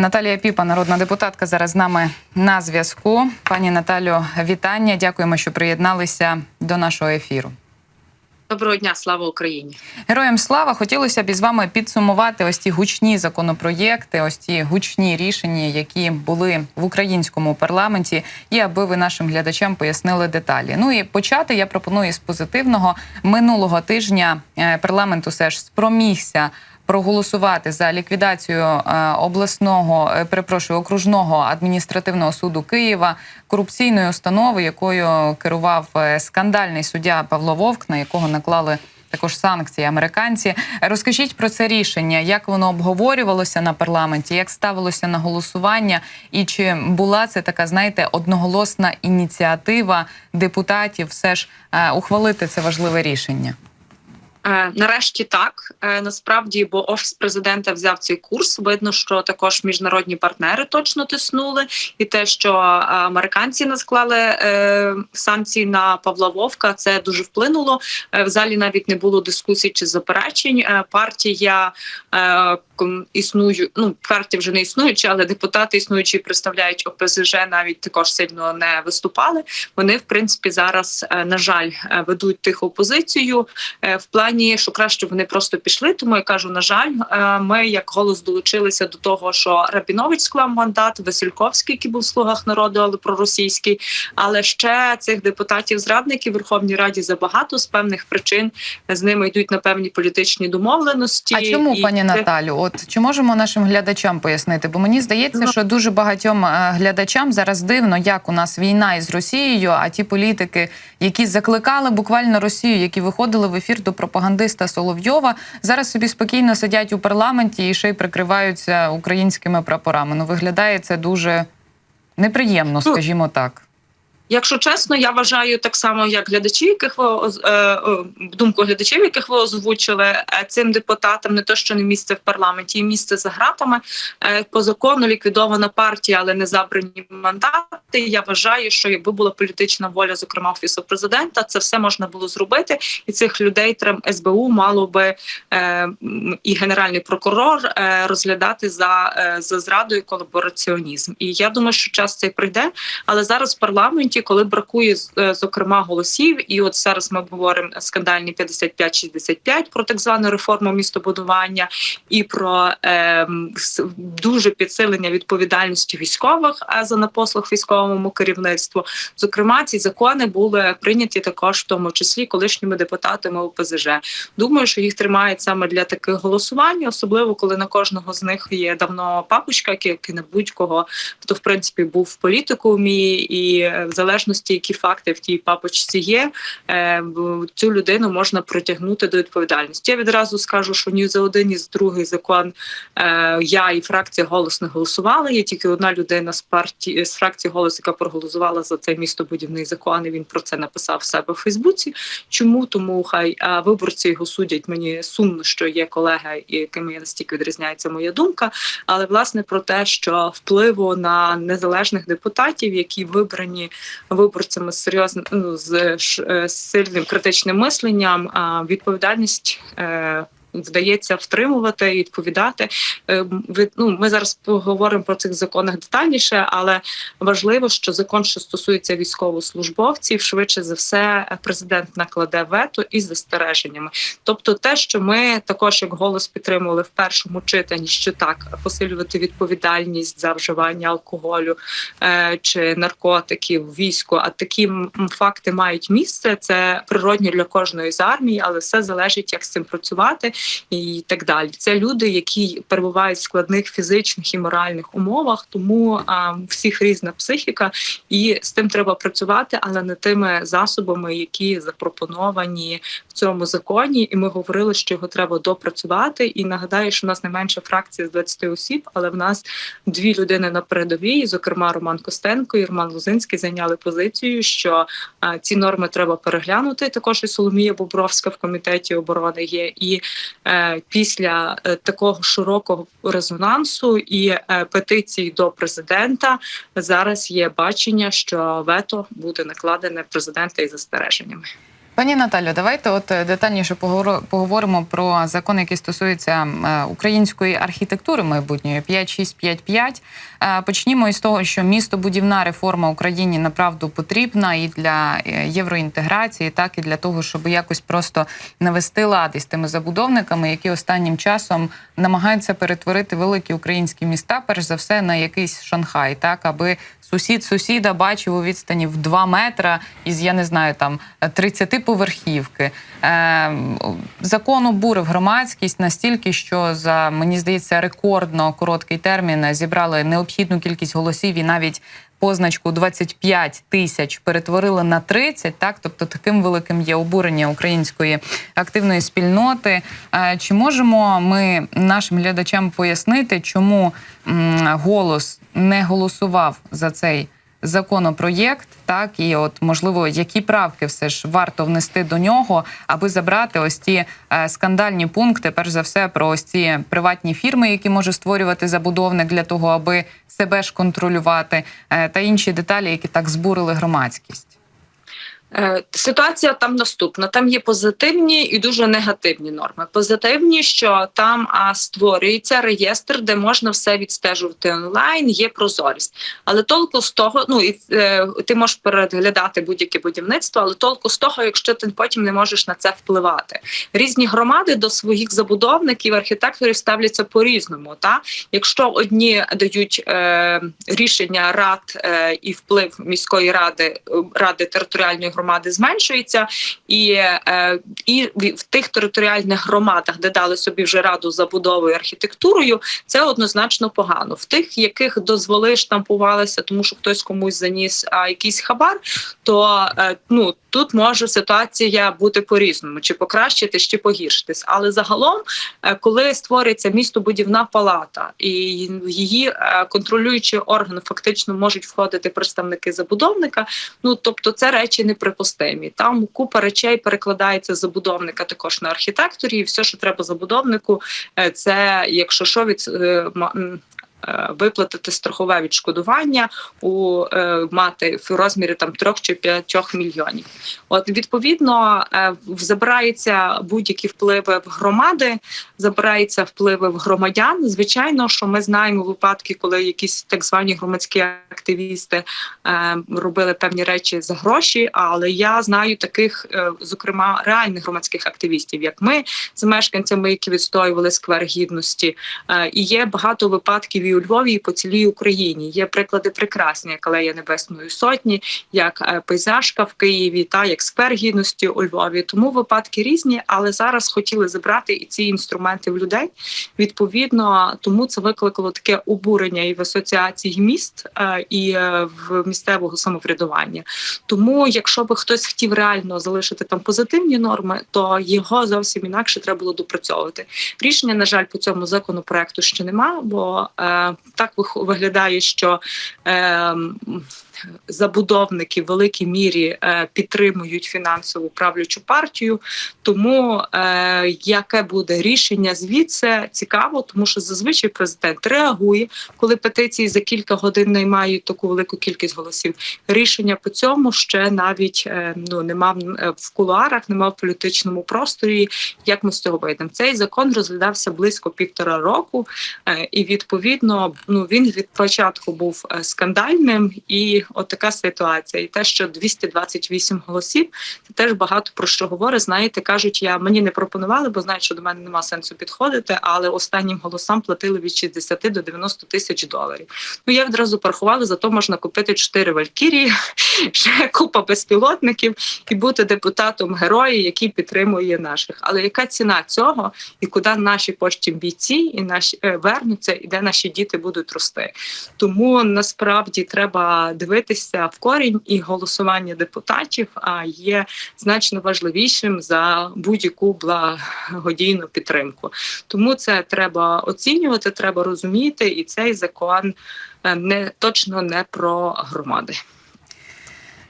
Наталія Піпа, народна депутатка, зараз з нами на зв'язку. Пані Наталю, вітання. Дякуємо, що приєдналися до нашого ефіру. Доброго дня, слава Україні. Героям слава хотілося б із вами підсумувати ось ті гучні законопроєкти, ось ті гучні рішення, які були в українському парламенті, і аби ви нашим глядачам пояснили деталі. Ну і почати я пропоную з позитивного минулого тижня. е, Парламент усе ж спромігся проголосувати за ліквідацію е, обласного, е, перепрошую, окружного адміністративного суду Києва, корупційної установи, якою керував е, скандальний суддя Павло Вовк, на якого наклали також санкції американці. Розкажіть про це рішення, як воно обговорювалося на парламенті, як ставилося на голосування, і чи була це така, знаєте, одноголосна ініціатива депутатів все ж ухвалити це важливе рішення? Е, нарешті так е, насправді, бо офіс президента взяв цей курс. Видно, що також міжнародні партнери точно тиснули, і те, що е, американці насклали санкції на Павла Вовка, це дуже вплинуло. В залі навіть не було дискусій чи заперечень. Партія існую, ну партія вже не існуюча, але депутати існуючі представляють ОПЗЖ, навіть також сильно не виступали. Вони в принципі зараз, на жаль, ведуть тиху позицію в плані, що краще вони просто пішли. Тому я кажу, на жаль, е, ми як голос долучилися до того, що Рабінович склав мандат, Васильковський, який був в слугах народу, але проросійський. Але ще цих депутатів-зрадників в Верховній Раді забагато з певних причин з ними йдуть на певні політичні домовленості. А чому, І пані Наталю? От чи можемо нашим глядачам пояснити? Бо мені здається, Ну. що дуже багатьом е, глядачам зараз дивно, як у нас війна із Росією, а ті політики, які закликали буквально Росію, які виходили в ефір до пропагандиста Соловйова, зараз собі спокійно сидять у парламенті і ще й прикриваються українськими прапорами. Ну виглядає це дуже неприємно, скажімо так. Якщо чесно, я вважаю так само, як глядачі, яких ви е, думку глядачів, яких ви озвучили, е, цим депутатам не то, що не місце в парламенті, і місце за гратами. Е, По закону ліквідована партія, але не забрані мандати. Я вважаю, що якби була політична воля, зокрема офісу президента, це все можна було зробити, і цих людей трем СБУ мало би е, і генеральний прокурор розглядати за, за зраду і колабораціонізм. І я думаю, що час цей прийде. Але зараз в парламенті, коли бракує е, зокрема голосів, і от зараз ми говоримо скандальні 55-65 про так звану реформу містобудування і про с- дуже підсилення відповідальності військових е, за непослух військовому керівництву. Зокрема, ці закони були прийняті також, в тому числі колишніми депутатами ОПЗЖ. Думаю, що їх тримають саме для таких голосувань, особливо коли на кожного з них є давно папочка, як як і на будь-кого, хто в принципі був в політикумі, і е, в залежності, які факти в тій папочці є, е, цю людину можна притягнути до відповідальності. Я відразу скажу, що ні за один, ні за другий закон е, я і фракція голос не голосували. Є тільки одна людина з партії з фракції голос, яка проголосувала за цей містобудівний закон. і Він про це написав в себе в Фейсбуці. Чому тому хай виборці його судять? Мені сумно, що є колеги, якими я настільки відрізняється моя думка. Але власне про те, що впливу на незалежних депутатів, які вибрані виборцями з серйозним ну, з ш- е, з сильним критичним мисленням, а відповідальність. Вдається втримувати і відповідати. Е, Ну, ми зараз поговоримо про цих законах детальніше, але важливо, що закон, що стосується військовослужбовців, швидше за все, президент накладе вето із застереженнями. Тобто, те, що ми також як голос підтримували в першому читанні, що так посилювати відповідальність за вживання алкоголю е, чи наркотиків війську, а такі факти мають місце. Це природньо для кожної з армії, але все залежить, як з цим працювати і так далі. Це люди, які перебувають в складних фізичних і моральних умовах, тому а, всіх різна психіка, і з тим треба працювати, але не тими засобами, які запропоновані в цьому законі. І ми говорили, що його треба допрацювати. І нагадаю, що в нас найменша фракція з 20 осіб, але в нас дві людини на передовій, зокрема Роман Костенко і Роман Лузинський, зайняли позицію, що а, ці норми треба переглянути. Також і Соломія Бобровська в комітеті оборони є. І після е, такого широкого резонансу і петиції до президента зараз є бачення, що вето буде накладене президента із застереженнями. Пані Наталю, давайте от е, детальніше поговоримо про закон, який стосується е, української архітектури майбутньої 5655. Е, Почнімо із того, що містобудівна реформа Україні направду потрібна і для євроінтеграції, так і для того, щоб якось просто навести лад із тими забудовниками, які останнім часом намагаються перетворити великі українські міста, перш за все, на якийсь Шанхай, так аби сусід сусіда бачив у відстані в 2 метра із, я не знаю, там 30 поверхівки. Е, закон обурив громадськість настільки, що за мені здається рекордно короткий термін зібрали необхідну кількість голосів і навіть. Позначку 25 тисяч перетворили на 30, так тобто таким великим є обурення української активної спільноти. Е, Чи можемо ми нашим глядачам пояснити, чому голос не голосував за цей законопроєкт, так і от можливо, які правки все ж варто внести до нього, аби забрати ось ті е, скандальні пункти, перш за все, про ось ці приватні фірми, які може створювати забудовник для того, аби себе ж контролювати, е, та інші деталі, які так збурили громадськість. Е, Ситуація там наступна: там є позитивні і дуже негативні норми. Позитивні, що там а, створюється реєстр, де можна все відстежувати онлайн, є прозорість. Але толку з того, ну і е, ти можеш переглядати будь-яке будівництво, але толку з того, якщо ти потім не можеш на це впливати. Різні громади до своїх забудовників, архітекторів ставляться по-різному. Та якщо одні дають е, рішення рад е, і вплив міської ради е, ради територіальної громади зменшується, і, е, і в тих територіальних громадах, де дали собі вже раду забудовою архітектурою, це однозначно погано. В тих, яких дозволи штампувалися, тому що хтось комусь заніс а, якийсь хабар, то е, ну тут може ситуація бути по-різному, чи покращитись, чи погіршитись. Але загалом, е, коли створюється містобудівна палата і в її контролюючі органи фактично можуть входити представники забудовника. Ну тобто, це речі неприпустимі. Там купа речей перекладається забудовника також на архітекторі, і все, що треба забудовнику, е, це якщо що від е, Виплатити страхове відшкодування у е, мати в розмірі там трьох чи п'ятьох мільйонів. От відповідно е, забираються будь-які впливи в громади, забираються впливи в громадян. Звичайно, що ми знаємо випадки, коли якісь так звані громадські активісти е, робили певні речі за гроші. Але я знаю таких, е, зокрема, реальних громадських активістів, як ми, з мешканцями, які відстоювали сквер гідності. Е, і є багато випадків у Львові, і по цілій Україні. Є приклади прекрасні, як алея Небесної Сотні, як е, пейзажка в Києві, та як сквер гідності у Львові. Тому випадки різні, але зараз хотіли забрати і ці інструменти в людей. Відповідно, тому це викликало таке обурення і в асоціації міст, е, і е, в місцевого самоврядування. Тому, якщо би хтось хотів реально залишити там позитивні норми, то його зовсім інакше треба було допрацьовувати. Рішення, на жаль, по цьому законопроекту ще нема, бо е, так виглядає, що е, забудовники в великій мірі е, підтримують фінансову правлячу партію. Тому е, яке буде рішення звідси цікаво, тому що зазвичай президент реагує, коли петиції за кілька годин не мають таку велику кількість голосів. Рішення по цьому ще навіть е, ну нема в- кулуарах, нема в політичному просторі. Як ми з цього вийдемо? Цей закон розглядався близько півтора року, і відповідно ну він від початку був скандальним. І от така ситуація. І те, що 228 голосів, це теж багато про що говорить. Знаєте, кажуть, я мені не пропонували, бо знають, що до мене нема сенсу підходити. Але останнім голосам платили від 60 до 90 тисяч доларів. Ну я відразу порахувала, зато можна купити 4 валькірії, ще купа безпілотників і бути депутатом героя, який підтримує наших. Але яка ціна цього і куди наші потім бійці і наші е, вернуться, і де наші діти будуть рости? Тому насправді треба дивитися в корінь і голосування депутатів є значно важливішим за будь-яку благодійну підтримку. Тому це треба оцінювати, треба розуміти, і цей закон е, не точно не про громади.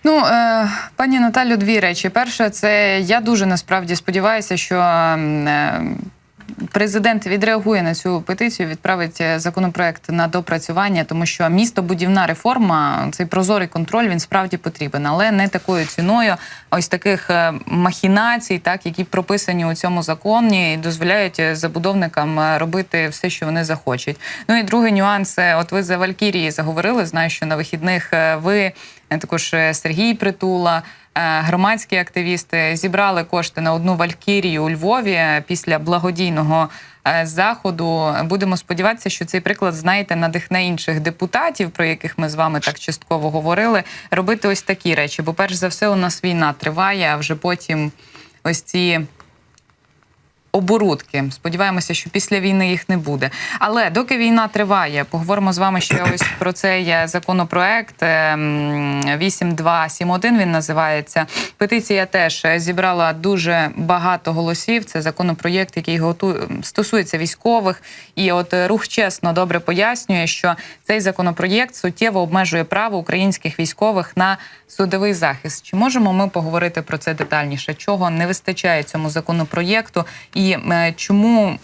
Ну, е, пані Наталю, дві речі. Перше, це я дуже насправді сподіваюся, що е, президент відреагує на цю петицію, відправить е, законопроект на допрацювання, тому що містобудівна реформа, цей прозорий контроль, він справді потрібен, але не такою ціною. Ось таких е, махінацій, так які прописані у цьому законі, і дозволяють е, забудовникам робити все, що вони захочуть. Ну і другий нюанс. От ви за Валькірії заговорили. Знаю, що на вихідних ви також е, Сергій Притула. е, Громадські активісти зібрали кошти на одну валькірію у Львові е, після благодійного е, заходу. Будемо сподіватися, що цей приклад знаєте надихне інших депутатів, про яких ми з вами так частково говорили, робити ось такі речі. Бо, перш за все, у нас війна триває, а вже потім ось ці оборудки. Сподіваємося, що після війни їх не буде. Але доки війна триває, поговоримо з вами ще ось про цей е, законопроект ем, 8271 Він називається. Петиція теж е, зібрала дуже багато голосів. Це законопроєкт, який готує стосується військових. І от е, рух чесно добре пояснює, що цей законопроєкт суттєво обмежує право українських військових на судовий захист. Чи можемо ми поговорити про це детальніше? Чого не вистачає цьому законопроєкту, і е, чому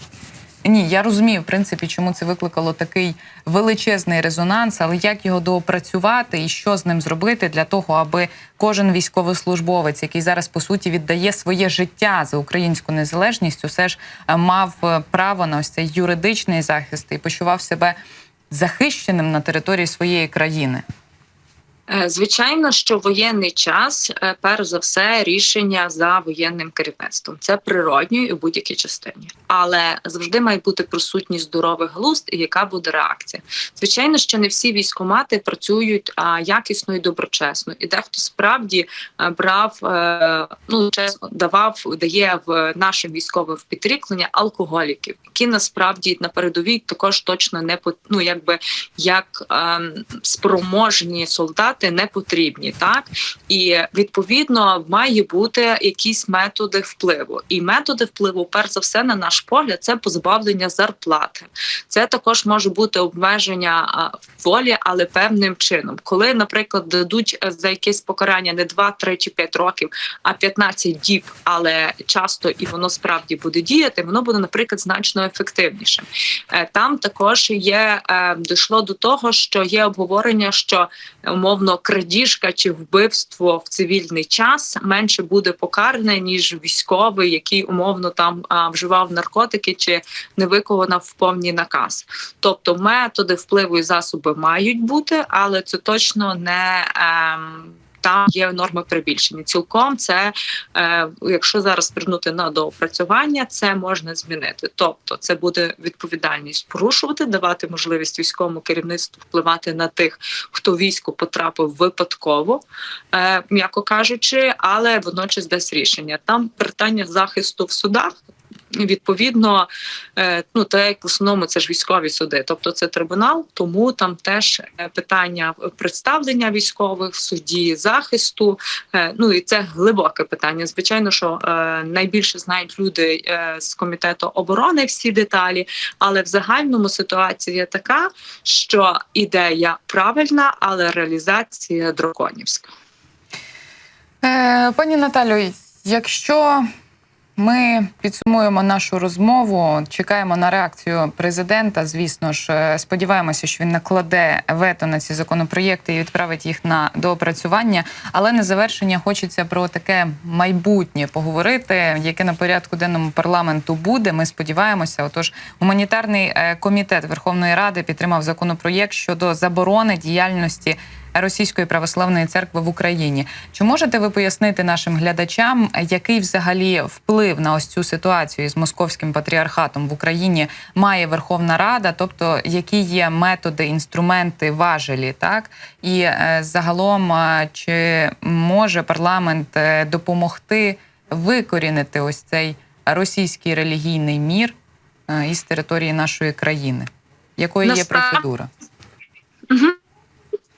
ні, я розумію, в принципі, чому це викликало такий величезний резонанс, але як його доопрацювати і що з ним зробити для того, аби кожен військовослужбовець, який зараз по суті віддає своє життя за українську незалежність, усе ж е, мав е, право на ось цей юридичний захист і почував себе захищеним на території своєї країни. Е, Звичайно, що воєнний час, е, перш за все, рішення за воєнним керівництвом. Це природньо і в будь-якій частині. Але завжди має бути присутній здоровий глузд, і яка буде реакція. Звичайно, що не всі військомати працюють якісно і доброчесно, і дехто справді е, брав, ну чесно, давав, дає в нашим військовим в підкріплення алкоголіків, які насправді на передовій також точно не ну, якби як ем, спроможні солдати не потрібні, так і відповідно має бути якісь методи впливу. І методи впливу, перш за все, на наш погляд, це позбавлення зарплати. Це також може бути обмеження волі, але певним чином, коли, наприклад, дадуть е, за якесь покарання не 2, 3 чи 5 років, а 15 діб, але часто і воно справді буде діяти, воно буде, наприклад, значно ефективнішим. Е, Там також є е, дійшло до того, що є обговорення, що е, умовно крадіжка чи вбивство в цивільний час менше буде покаране ніж військовий, який умовно там а, вживав наркотики чи не виконав повний наказ. Тобто методи впливу і засоби мають бути, але це точно не. Ем, там є норми перебільшення. Цілком це, е, якщо зараз звернути на доопрацювання, це можна змінити. Тобто, це буде відповідальність порушувати, давати можливість військовому керівництву впливати на тих, хто в військо потрапив випадково, е, м'яко кажучи, але водночас дасть рішення. Там питання захисту в судах. Відповідно, е, ну те як в основному це ж військові суди, тобто це трибунал, тому там теж е, питання представлення військових в суді, захисту. е, Ну і це глибоке питання. Звичайно, що найбільше знають люди з комітету оборони всі деталі, але в загальному ситуація така, що ідея правильна, але реалізація драконівська. Пані Наталю, якщо ми підсумуємо нашу розмову, чекаємо на реакцію президента. Звісно ж, е, сподіваємося, що він накладе вето на ці законопроєкти і відправить їх на доопрацювання. Але на завершення хочеться про таке майбутнє поговорити, яке на порядку денному парламенту буде. Ми сподіваємося. Отож, гуманітарний е, комітет Верховної Ради підтримав законопроєкт щодо заборони діяльності. Російської православної церкви в Україні. Чи можете ви пояснити нашим глядачам, який взагалі вплив на ось цю ситуацію з московським патріархатом в Україні має Верховна Рада? Тобто, які є методи, інструменти, важелі, так і е, загалом, е, чи може парламент е, допомогти викорінити ось цей російський релігійний мір із території нашої країни? Якою є Насправді- процедура?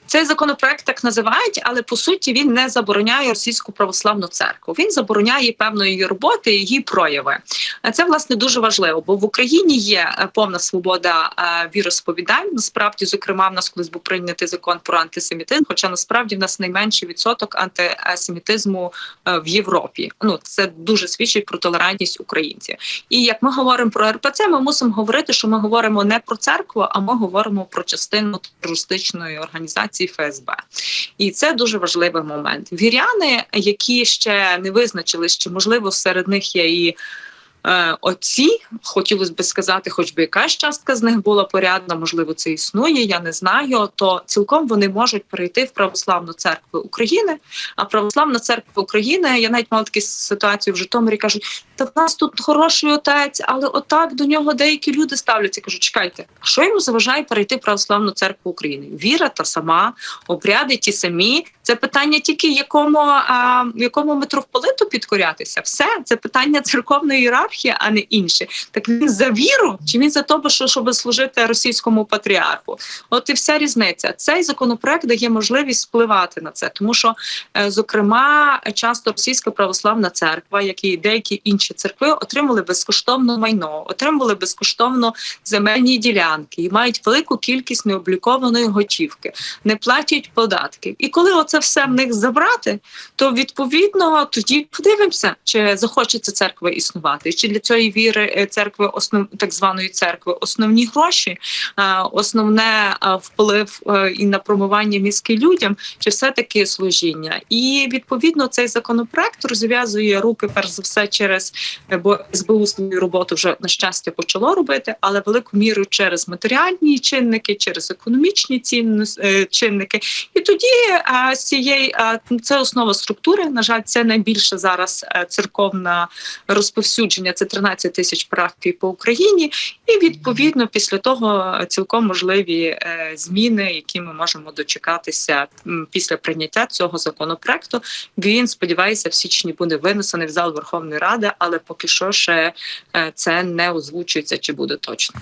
Цей законопроект так називають, але по суті він не забороняє російську православну церкву. Він забороняє певної її роботи, її прояви. Е, Це власне дуже важливо, бо в Україні є е, повна свобода е, віросповідань. Насправді, зокрема, в нас колись був прийнятий закон про антисемітизм. Хоча насправді в нас найменший відсоток антисемітизму в Європі. Ну це дуже свідчить про толерантність українців. І як ми говоримо про РПЦ, ми мусимо говорити, що ми говоримо не про церкву, а ми говоримо про частину терористичної організації ФСБ. І це дуже важливий момент. Віряни, які ще не визначили, що можливо серед них є і. Е, Оці хотілося б сказати, хоч би якась частка з них була порядна, можливо, це існує. Я не знаю. То цілком вони можуть перейти в православну церкву України. А православна церква України, я навіть мала таку ситуацію в Житомирі. кажуть, та в нас тут хороший отець, але отак до нього деякі люди ставляться. Кажу, чекайте, що йому заважає перейти в православну церкву України? Віра та сама, обряди ті самі. Це питання тільки якому а, якому митрополиту підкорятися. Все це питання церковної ієрархії, а не інше. Так він за віру чи він за те, що щоб служити російському патріарху? От і вся різниця. Цей законопроект дає можливість впливати на це, тому що, е, зокрема, часто російська православна церква, як і деякі інші церкви, отримали безкоштовно майно, отримували безкоштовно земельні ділянки і мають велику кількість необлікованої готівки, не платять податків. І коли оце все в них забрати, то відповідно тоді подивимося, чи захочеться церква існувати, чи для цієї віри е, церкви основ так званої церкви основні гроші, е, основне е, вплив і на промивання мізки людям, чи все таки служіння. І відповідно цей законопроект розв'язує руки перш за все через бо СБУ свою роботу вже на щастя почало робити, але велику міру через матеріальні чинники, через економічні цінності е, чинники. І тоді цієї це основа структури. На жаль, це найбільше зараз церковна розповсюдження. Це 13 тисяч парафій по Україні, і відповідно після того цілком можливі е, зміни, які ми можемо дочекатися після прийняття цього законопроекту. Він сподівається, в січні буде винесений в зал Верховної Ради, але поки що ще е, це не озвучується, чи буде точно.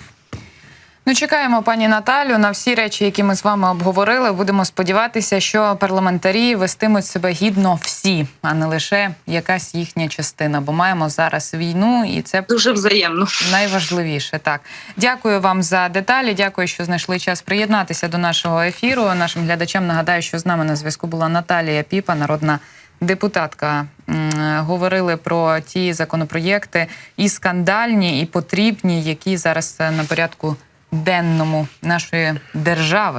Ну, чекаємо, пані Наталю, на всі речі, які ми з вами обговорили. Будемо сподіватися, що парламентарі вестимуть себе гідно всі, а не лише якась їхня частина. Бо маємо зараз війну, і це Дуже взаємно. найважливіше. Так, дякую вам за деталі. Дякую, що знайшли час приєднатися до нашого ефіру. Нашим глядачам нагадаю, що з нами на зв'язку була Наталія Піпа, народна депутатка. Говорили про ті законопроєкти і скандальні, і потрібні, які зараз на порядку денному нашої держави.